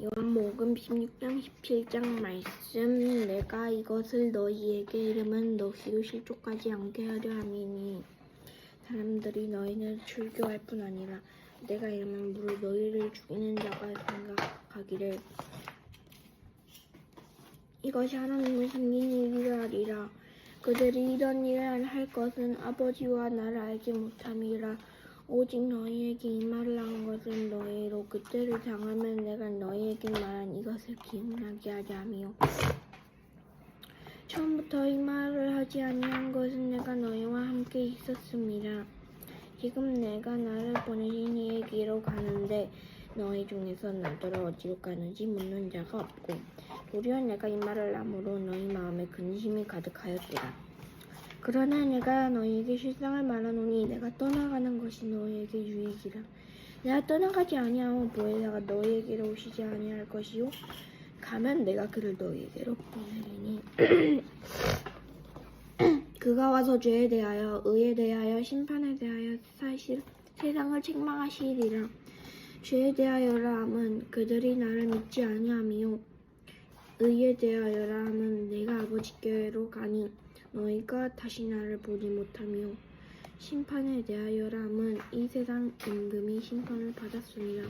요한복음 16장 17장 말씀. 내가 이것을 너희에게 이름은 너희로 실족하지 않게 하려 함이니 사람들이 너희는 출교할 뿐 아니라 내가 이름은 무릇 너희를 죽이는 자가 생각하기를. 이것이 하나님을 섬기는 일이라 하리라. 그들이 이런 일을 할 것은 아버지와 나를 알지 못함이라 오직 너희에게 이 말을 한 것은 너희로 그때를 당하면 내가 너희에게 말한 이것을 기억나게 하려 함이요 처음부터 이 말을 하지 아니한 것은 내가 너희와 함께 있었습니다. 지금 내가 나를 보내신 이에게로 가는데 너희 중에서 나더러 어디로 가는지 묻는 자가 없고 도리어 내가 이 말을 함으로 너희 마음에 근심이 가득하였더라 그러나 내가 너희에게 실상을 말하노니 내가 떠나가는 것이 너희에게 유익이라. 내가 떠나가지 아니하면 보혜사가 너희에게로 오시지 아니할 것이요. 가면 내가 그를 너희에게로 보내리니. 그가 와서 죄에 대하여, 의에 대하여, 심판에 대하여 사실 세상을 책망하시리라. 죄에 대하여라 함은 그들이 나를 믿지 아니함이요. 의에 대하여라 함은 내가 아버지께로 가니 너희가 다시 나를 보지 못하며 심판에 대하여라 함은 이 세상 임금이 심판을 받았습니다.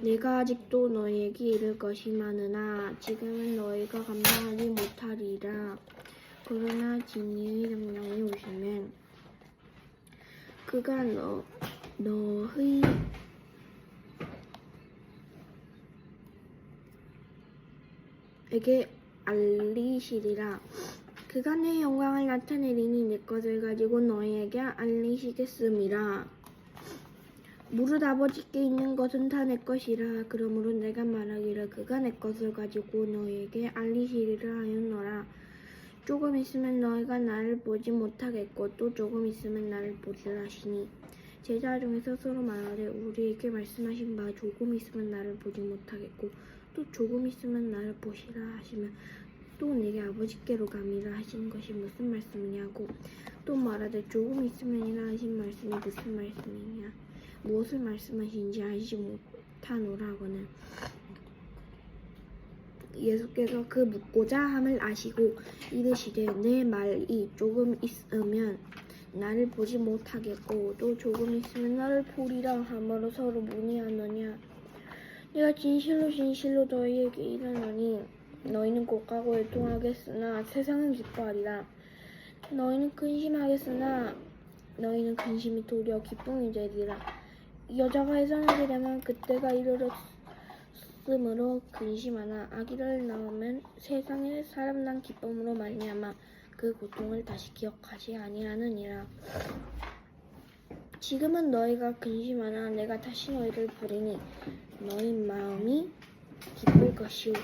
내가 아직도 너희에게 이를 것이 많으나 지금은 너희가 감당하지 못하리라. 그러나 진리의 정령이 오시면 그가 너 너의 에게 알리시리라. 내 영광을 나타내리니 내 것을 가지고 너희에게 알리시겠음이라. 무릇 아버지께 있는 것은 다 내 것이라. 그러므로 내가 말하기를 그가 내 것을 가지고 너희에게 알리시리라 하였노라. 조금 있으면 너희가 나를 보지 못하겠고 또 조금 있으면 나를 보리라 하시니 제자 중에서 서로 말하되 우리에게 말씀하신 바 조금 있으면 나를 보지 못하겠고 또 조금 있으면 나를 보시라 하시면 또 내게 아버지께로 감이라 하신 것이 무슨 말씀이냐고. 또 말하되 조금 있으면이라 하신 말씀이 무슨 말씀이냐. 무엇을 말씀하신지 알지 못하노라고는 예수께서 그 묻고자 함을 아시고 이르시되 내 말이 조금 있으면 나를 보지 못하겠고 또 조금 있으면 나를 보리라 함으로 서로 문의하느냐. 내가 진실로 진실로 너희에게 이르노니 너희는 곡하고 애통하겠으나 세상은 기뻐하리라. 너희는 근심하겠으나 너희는 근심이 도리어 기쁨이 되리라. 여자가 해산하게 되면 그때가 이르렀으므로 근심하나 아기를 낳으면 세상에 사람 난 기쁨으로 말미암아 그 고통을 다시 기억하지 아니하느니라. 지금은 너희가 근심하나 내가 다시 너희를 부리니 너희 마음이 기쁠 것이요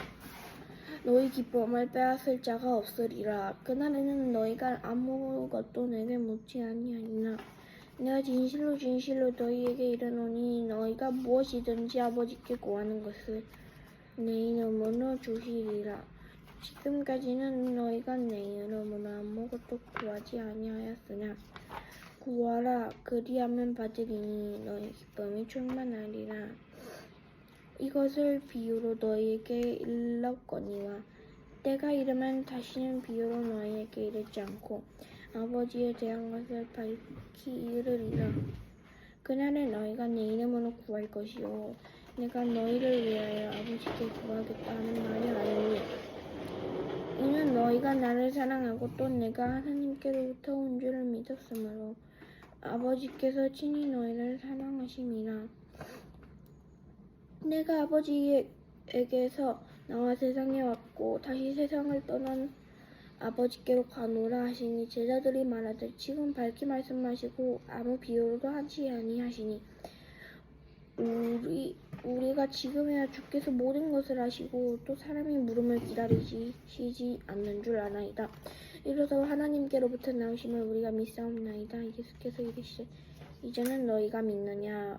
너희 기쁨을 빼앗을 자가 없으리라. 그날에는 너희가 아무것도 내게 묻지 아니하리라. 내가 진실로 진실로 너희에게 이르노니 너희가 무엇이든지 아버지께 구하는 것을 내 이름으로 주시리라. 지금까지는 너희가 내 이름으로 아무것도 구하지 아니하였으나 구하라. 그리하면 받으리니 너희 기쁨이 충만하리라 이것을 비유로 너희에게 일렀거니와 때가 이르면 다시는 비유로 너희에게 이르지 않고 아버지에 대한 것을 밝히 이르리라. 그날에 너희가 내 이름으로 구할 것이요. 내가 너희를 위하여 아버지께 구하겠다 하는 말이 아니니 이는 너희가 나를 사랑하고 또 내가 하나님께로부터 온 줄을 믿었으므로 아버지께서 친히 너희를 사랑하심이라 내가 아버지에게서 나와 세상에 왔고 다시 세상을 떠난 아버지께로 가노라 하시니 제자들이 말하되 지금 밝히 말씀하시고 아무 비유로도 하지 아니하시니 우리 우리가 지금에야 주께서 모든 것을 하시고 또 사람이 물음을 기다리시지 않는 줄 아나이다. 이로써 하나님께로부터 나오심을 우리가 믿사옵나이다. 예수께서 이르시되 이제는 너희가 믿느냐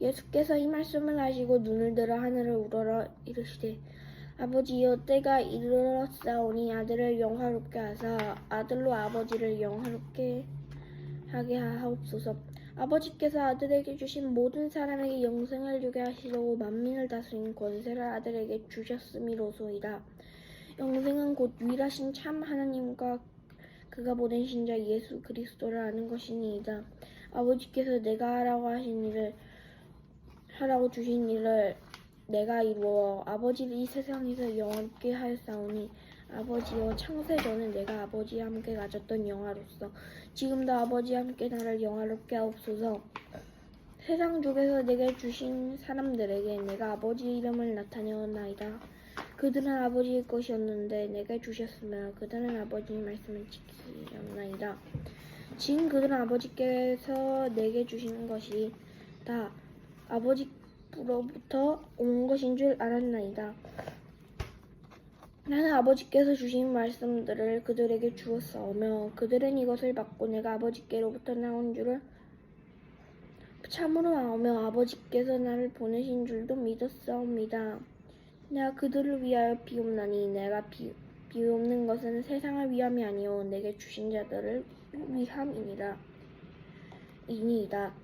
예수께서 이 말씀을 하시고 눈을 들어 하늘을 우러러 이르시되 아버지여 때가 이르렀사오니 아들을 영화롭게 하사 아들로 아버지를 영화롭게 하게 하옵소서. 아버지께서 아들에게 주신 모든 사람에게 영생을 주게 하시려고 만민을 다스린 권세를 아들에게 주셨음이로소이다. 영생은 곧 유일하신 참 하나님과 그가 보내신 자 예수 그리스도를 아는 것이니이다. 아버지께서 내가 하라고 하신 일을 하라고 주신 일을 내가 이루어 아버지를 이 세상에서 영원케 하였사오니 아버지여 창세 전에 내가 아버지와 함께 가졌던 영화로서 지금도 아버지와 함께 나를 영화롭게 하옵소서. 세상 중에서 내게 주신 사람들에게 내가 아버지 이름을 나타내었나이다. 그들은 아버지의 것이었는데 내게 주셨으며 그들은 아버지의 말씀을 지키었나이다. 지금 그들은 아버지께서 내게 주시는 것이 다 아버지로부터 온 것인 줄 알았나이다. 나는 아버지께서 주신 말씀들을 그들에게 주었사오며 그들은 이것을 받고 내가 아버지께로부터 나온 줄을 참으로 아오며 아버지께서 나를 보내신 줄도 믿었사옵니다. 내가 그들을 위하여 비옵나니 내가 비, 비옵는 것은 세상을 위함이 아니요 내게 주신 자들을 위함이니라. 이니이다.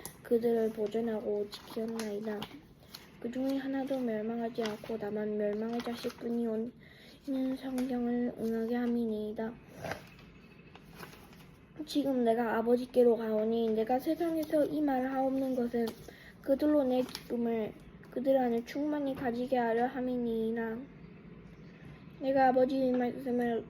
그들을 보존하고 지키었나이다. 그 중에 하나도 멸망하지 않고 다만 멸망의 자식뿐이 온 이는 성경을 응하게 함이니이다. 지금 내가 아버지께로 가오니 내가 세상에서 이 말을 하옵는 것은 그들로 내 기쁨을 그들 안에 충만히 가지게 하려 함이니이다. 내가 아버지의 말씀을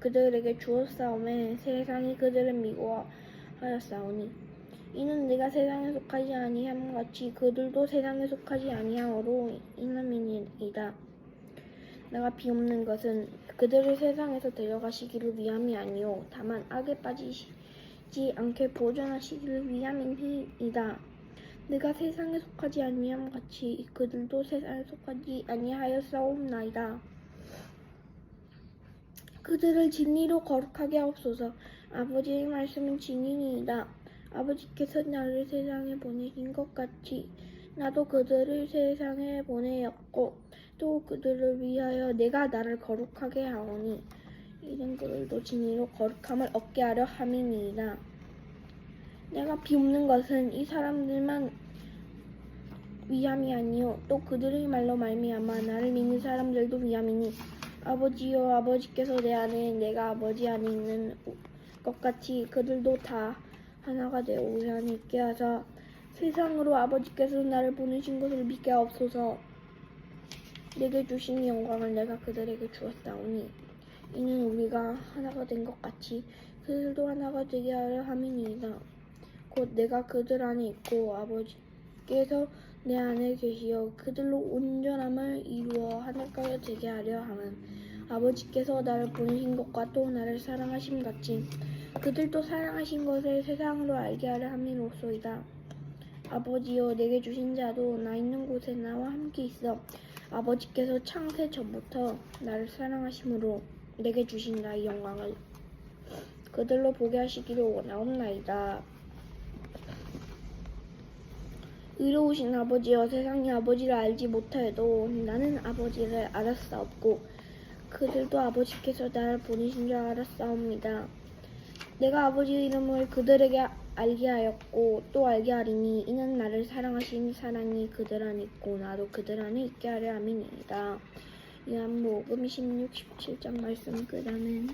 그들에게 주었사오매 세상이 그들을 미워하였사오니 이는 내가 세상에 속하지 아니함 같이 그들도 세상에 속하지 아니하므로 이남이니이다. 내가 비옵는 것은 그들을 세상에서 데려가시기를 위함이 아니요 다만 악에 빠지지 않게 보존하시기를 위함이니이다. 내가 세상에 속하지 아니함 같이 그들도 세상에 속하지 아니하였사옵나이다. 그들을 진리로 거룩하게 하옵소서. 아버지의 말씀은 진리니이다. 아버지께서 나를 세상에 보내신 것 같이 나도 그들을 세상에 보내었고 또 그들을 위하여 내가 나를 거룩하게 하오니 이는 그들도 진리로 거룩함을 얻게 하려 함이니이다. 내가 비웃는 것은 이 사람들만 위함이 아니요 또 그들의 말로 말미암아 나를 믿는 사람들도 위함이니 아버지여 아버지께서 내 안에 내가 아버지 안에 있는 것 같이 그들도 다 하나가 되어 우리 안에 있게 하사 세상으로 아버지께서 나를 보내신 것을 믿게 하옵소서. 내게 주신 영광을 내가 그들에게 주었사오니 이는 우리가 하나가 된 것 같이 그들도 하나가 되게 하려 함이니이다. 곧 내가 그들 안에 있고 아버지께서 내 안에 계시어 그들로 온전함을 이루어 하나가 되게 하려 함은 아버지께서 나를 보내신 것과 또 나를 사랑하심 같이 그들도 사랑하신 것을 세상으로 알게 하려 함이로소이다. 아버지여 내게 주신 자도 나 있는 곳에 나와 함께 있어 아버지께서 창세 전부터 나를 사랑하심으로 내게 주신 나의 영광을 그들로 보게 하시기를 원하옵나이다. 의로우신 아버지여 세상이 아버지를 알지 못하여도 나는 아버지를 알았사옵고 그들도 아버지께서 나를 보내신 줄 알았사옵니다. 내가 아버지의 이름을 그들에게 알게 하였고 또 알게 하리니 이는 나를 사랑하신 사랑이 그들 안에 있고 나도 그들 안에 있게 하려 함이니이다. 요한복음 16, 17장 말씀 그 다음엔